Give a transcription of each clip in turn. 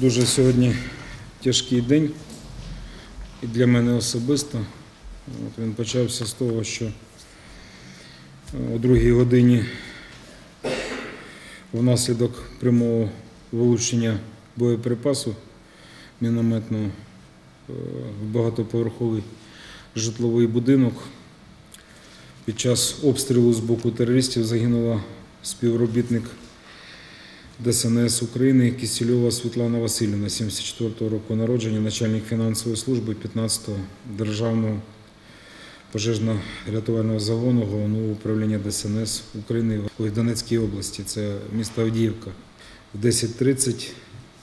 Дуже сьогодні тяжкий день і для мене особисто. От він почався з того, що е, о другій годині внаслідок прямого вилучення боєприпасу мінометного е, в багатоповерховий житловий будинок. Під час обстрілу з боку терористів загинула співробітник ДСНС України Кисельова Світлана Васильівна, 74-го року народження, начальник фінансової служби 15-го державного пожежно-рятувального загону головного управління ДСНС України в Донецькій області. Це місто Авдіївка. В 10.30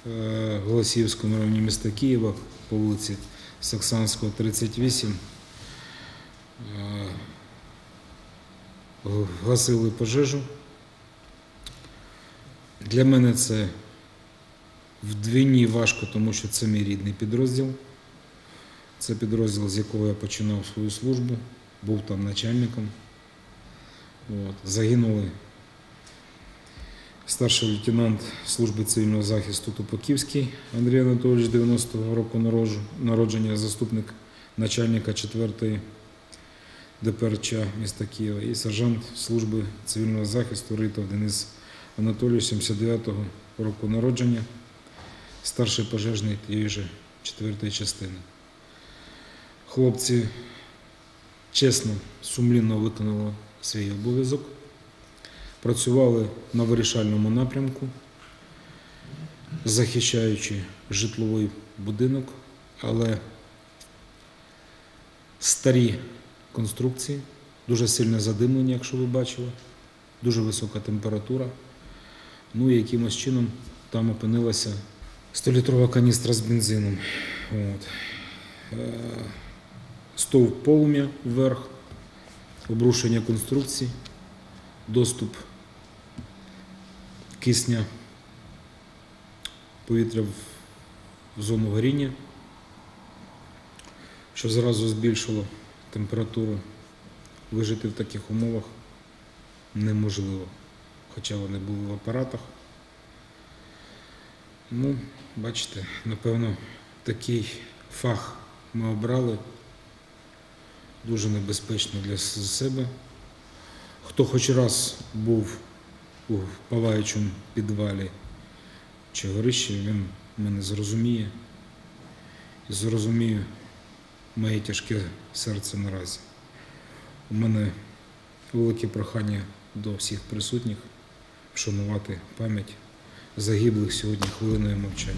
е, в Голосіївському районі міста Києва по вулиці Саксанського, 38 е, гасили пожежу. Для мене це вдвійні важко, тому що це мій рідний підрозділ. Це підрозділ, з якого я починав свою службу, був там начальником. От. Загинули старший лейтенант служби цивільного захисту Тупаківський Андрій Анатолійович 90-го року народження, заступник начальника 4-ї ДПРЧ міста Києва і сержант служби цивільного захисту Ритов Денис Анатолійович 79-го року народження, старший пожежний тієї же 4-ї частини. Хлопці чесно, сумлінно виконали свій обов'язок, працювали на вирішальному напрямку, захищаючи житловий будинок, але старі конструкції, дуже сильне задимлення, якщо ви бачили, дуже висока температура. Ну і якимось чином там опинилася 100-літрова каністра з бензином. От. Е, Стовп полум'я вверх, обрушення конструкцій, доступ кисня повітря в- в зону горіння, що зразу збільшило температуру. Вижити в таких умовах неможливо, хоча вони були в апаратах. Ну, бачите, напевно, такий фах ми обрали дуже небезпечно для себе. Хто хоч раз був у палаючому підвалі чи горищі, він мене зрозуміє і зрозуміє моє тяжке серце наразі. У мене велике прохання до всіх присутніх вшанувати пам'ять загиблих сьогодні хвилиною мовчання.